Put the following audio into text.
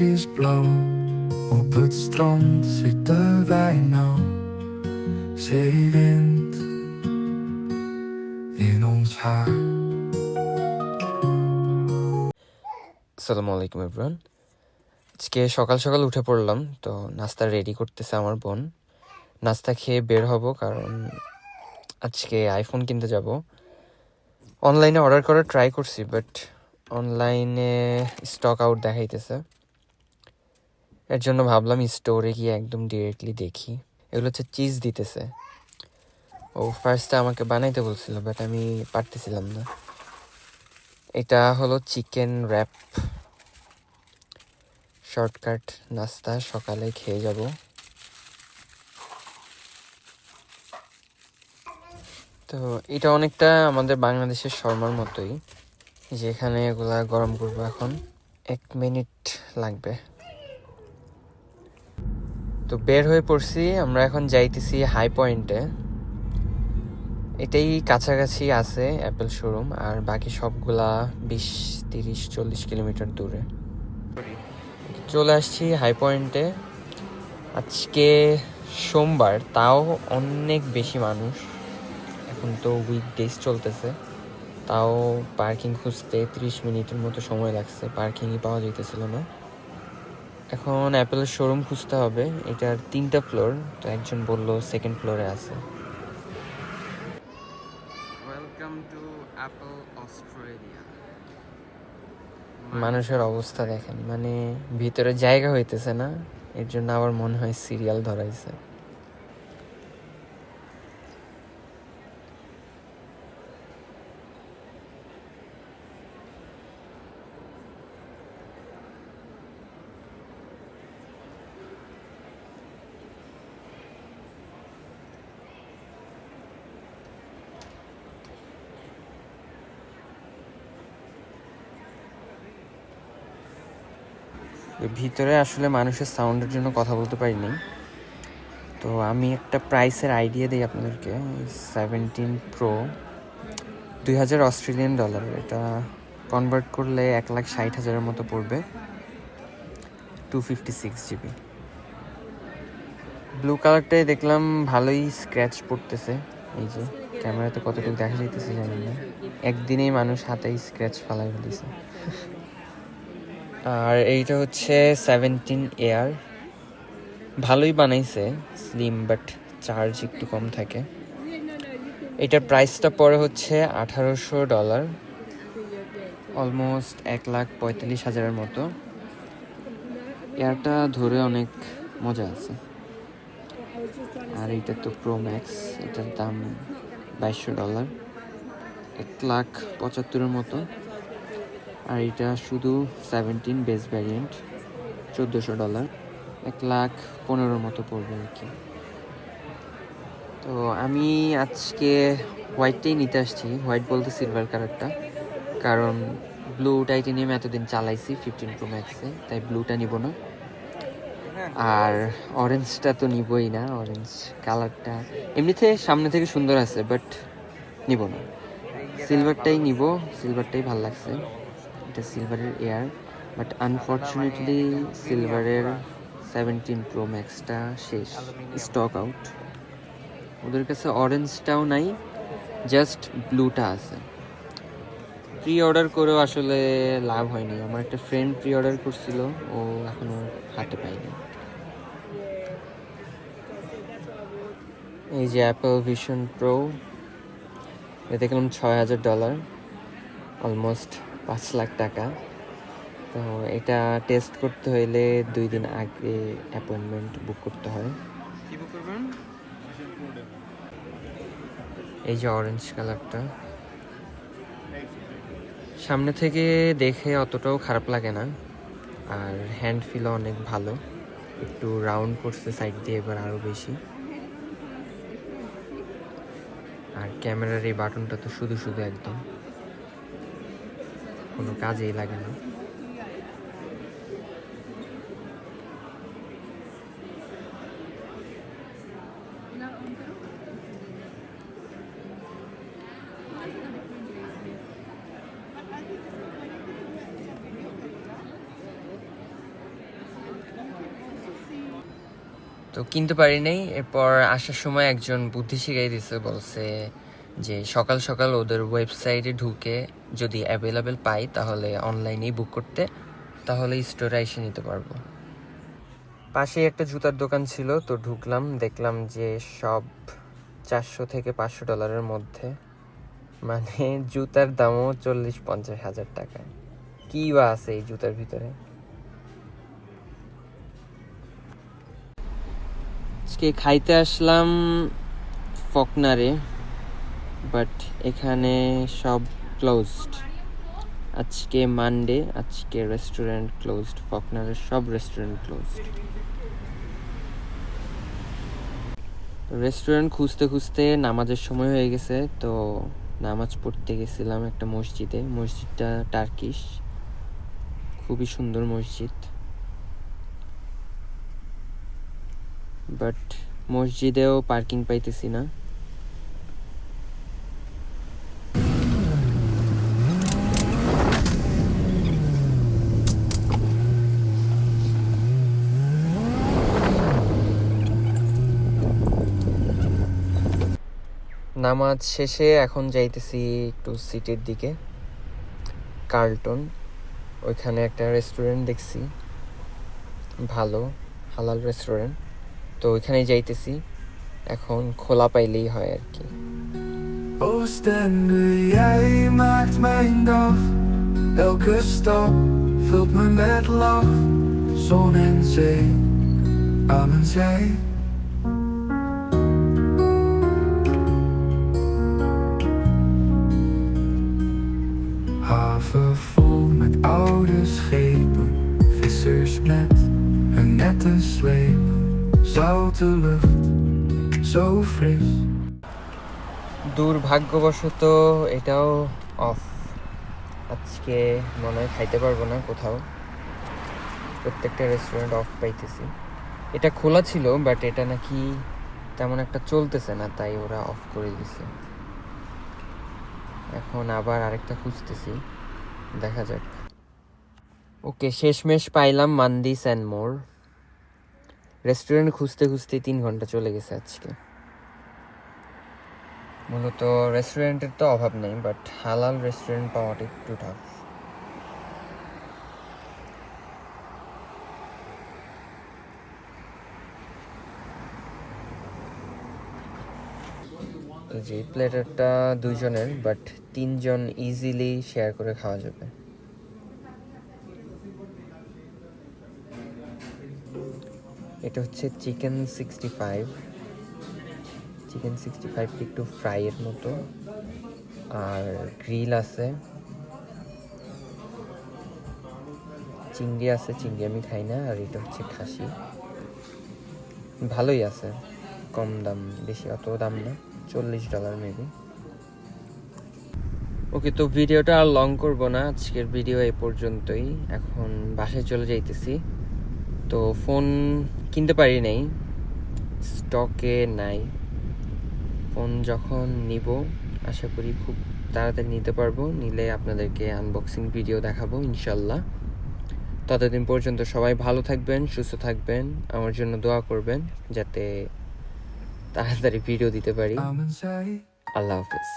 breeze blow Op het strand zitten wij nou Zeewind in ons haar. আসসালামু আলাইকুম everyone আজকে সকাল সকাল উঠে পড়লাম, তো নাস্তা রেডি করতেছে আমার বোন। নাস্তা খেয়ে বের হব কারণ আজকে আইফোন কিনতে যাব। অনলাইনে অর্ডার করার ট্রাই করছি বাট অনলাইনে স্টক আউট দেখাইতেছে। এর জন্য ভাবলাম স্টোরে গিয়ে একদম ডিরেক্টলি দেখি। এগুলো হচ্ছে চিজ দিতেছে। ও ফার্স্টে আমাকে বানাইতে বলছিল বাট আমি পারতেছিলাম না। এটা হলো চিকেন র্যাপ শর্টকাট নাস্তা, সকালে খেয়ে যাব। তো এটা অনেকটা আমাদের বাংলাদেশের শর্মার মতোই, যেখানে এগুলা গরম করব এখন। এক মিনিট লাগবে। তো বের হয়ে পড়ছি, আমরা এখন যাইতেছি হাই পয়েন্টে এটাই কাছাকাছি আছে অ্যাপেল শোরুম আর বাকি সবগুলা বিশ, তিরিশ, চল্লিশ কিলোমিটার দূরে। চলে আসছি হাই পয়েন্টে আজকে সোমবার, তাও অনেক বেশি মানুষ। এখন তো উইক উইকডেজ চলতেছে। তাও পার্কিং খুঁজতে ত্রিশ মিনিটের মতো সময় লাগছে পার্কিংই পাওয়া যাইতেছিল না। এখন অ্যাপেলের শোরুম খুঁজতে হবে। এটার তিনটা ফ্লোর তো একজন বলল সেকেন্ড ফ্লোরে আছে। ওয়েলকাম টু অ্যাপল অস্ট্রেলিয়া মানুষের অবস্থা দেখেন মানে ভিতরে জায়গা হইতেছে না এর জন্য আবার মনে হয় সিরিয়াল ধরাইছে। ভিতরে আসলে মানুষের সাউন্ডের জন্য কথা বলতে পারিনি। তো আমি একটা প্রাইসের আইডিয়া দিই আপনাদেরকে সেভেন্টিন প্রো দুই হাজার অস্ট্রেলিয়ান ডলার এটা কনভার্ট করলে এক লাখ ষাট হাজারের মতো পড়বে two fifty six GB blue কালারটাই দেখলাম ভালোই স্ক্র্যাচ পড়তেছে, এই যে ক্যামেরাতে কতটুকু দেখা যাইতেছে জানি না। একদিনেই মানুষ হাতেই স্ক্র্যাচ ফালাই ফেলেছে। আর এইটা হচ্ছে সেভেন্টিন এয়ার ভালোই বানাইছে স্লিম বাট চার্জ একটু কম থাকে। এটার প্রাইসটা পড়ে হচ্ছে আঠারোশো ডলার অলমোস্ট এক লাখ পঁয়তাল্লিশ হাজারের মতো। এয়ারটা ধরে অনেক মজা আছে। আর এইটা তো প্রো ম্যাক্স এটার দাম বাইশশো ডলার এক লাখ পঁচাত্তরের মতো। আর এটা শুধু সেভেন্টিন বেস ভ্যারিয়েন্ট চোদ্দোশো ডলার এক লাখ পনেরোর মতো পড়বে আর কি। তো আমি আজকে হোয়াইটটাই নিতে আসছি হোয়াইট বলতে সিলভার কালারটা কারণ ব্লু টাইটেনিয়াম এতদিন চালাইছি ফিফটিন প্রো ম্যাক্সে তাই ব্লুটা নিব না। আর অরেঞ্জটা তো নিবই না অরেঞ্জ কালারটা এমনিতে সামনে থেকে সুন্দর আছে বাট নিব না। সিলভারটাই নিব সিলভারটাই ভালো লাগছে। এটা সিলভারের এয়ার বাট আনফর্চুনেটলি সিলভারের সেভেন্টিন প্রো ম্যাক্সটা শেষ স্টক আউট ওদের কাছে অরেঞ্জটাও নাই জাস্ট ব্লুটা আছে। প্রি অর্ডার করেও আসলে লাভ হয়নি। আমার একটা ফ্রেন্ড প্রি অর্ডার করছিল, ও এখনও হাতে পাইনি এই যে অ্যাপল ভিশন প্রো দেখলাম ছয় হাজার ডলার অলমোস্ট পাঁচ লাখ টাকা। তো এটা টেস্ট করতে হইলে দুই দিন আগে অ্যাপয়েন্টমেন্ট বুক করতে হয়। এই যে অরেঞ্জ কালারটা সামনে থেকে দেখে অতটাও খারাপ লাগে না। আর হ্যান্ড ফিলও অনেক ভালো। একটু রাউন্ড করছে সাইড দিয়ে এবার আরও বেশি। আর ক্যামেরার এই বাটনটা তো শুধু শুধু একদম। কোনো কাজেই লাগে না। তো কিনতে পারি নাই, এরপর আসার সময় একজন বুদ্ধি শিখাই দিছে, বলছে যে সকাল সকাল ওদের ওয়েবসাইটে ঢুকে যদি অ্যাভেলেবেল পাই তাহলে অনলাইনেই বুক করতে, তাহলে স্টোরে এসে নিতে পারব। পাশেই একটা জুতার দোকান ছিল, তো ঢুকলাম, দেখলাম যে সব চারশো থেকে পাঁচশো ডলারের মধ্যে মানে জুতার দামও চল্লিশ পঞ্চাশ হাজার টাকা। কি বা আছে এই জুতার ভিতরে? আজকে খাইতে আসলাম ফকনারে বাট এখানে সব ক্লোজড আজকে মানডে আজকে রেস্টুরেন্ট ক্লোজড ফকনারের সব রেস্টুরেন্ট ক্লোজড রেস্টুরেন্ট খুঁজতে খুঁজতে নামাজের সময় হয়ে গেছে, তো নামাজ পড়তে গেছিলাম একটা মসজিদে, মসজিদটা টার্কিশ খুবই সুন্দর মসজিদ. বাট মসজিদেও পার্কিং পাইতেছি না। নামাজ শেষে এখন যাইতেছি একটু সিটির দিকে, কার্লটন। ওইখানে একটা রেস্টুরেন্ট দেখছি, ভালো, হালাল রেস্টুরেন্ট তো ওইখানেই যাইতেছি, এখন খোলা পাইলেই হয় আর কি. Haven vol met oude schepen. Vissers met hun nette zwepen. Zoute lucht, zo fris. দুর্ভাগ্যবশত এটাও অফ আজকে মনে হয় খাইতে পারব না কোথাও প্রত্যেকটা রেস্টুরেন্ট অফ পাইতেছি এটা খোলা ছিল বাট এটা নাকি তেমন একটা চলতেছে না তাই ওরা অফ করে দিছে এখন আবার আরেকটা খুঁজতেছি দেখা যাক। ওকে, শেষমেশ পাইলাম মান্দিস অ্যান্ড মোর। রেস্টুরেন্ট খুঁজতে খুঁজতে তিন ঘণ্টা চলে গেছে আজকে। মূলত রেস্টুরেন্টের তো অভাব নেই, বাট হালাল রেস্টুরেন্ট পাওয়াটা একটু টাফ যে প্লেটারটা দুইজনের বাট তিনজন ইজিলি শেয়ার করে খাওয়া যাবে। এটা হচ্ছে chicken sixty five chicken sixty ফাইভটি একটু ফ্রাইয়ের মতো। আর গ্রিল আছে। চিংড়ি আছে, চিংড়ি আমি খাই না, আর এটা হচ্ছে খাসি। ভালোই আছে, কম দাম, বেশি অত দাম না। চল্লিশ ডলার মেবি ওকে তো ভিডিওটা আর লং করব না। আজকের ভিডিও এই পর্যন্তই। এখন বাসায় চলে যাইতেছি। তো ফোন কিনতে পারি নাই। স্টকে নাই। ফোন যখন নিব, আশা করি খুব তাড়াতাড়ি নিতে পারব। নিলে আপনাদেরকে আনবক্সিং ভিডিও দেখাবো, ইনশাল্লাহ। ততদিন পর্যন্ত সবাই ভালো থাকবেন, সুস্থ থাকবেন। আমার জন্য দোয়া করবেন, যাতে তাড়াতাড়ি ভিডিও দিতে পারি. আল্লাহ হাফিজ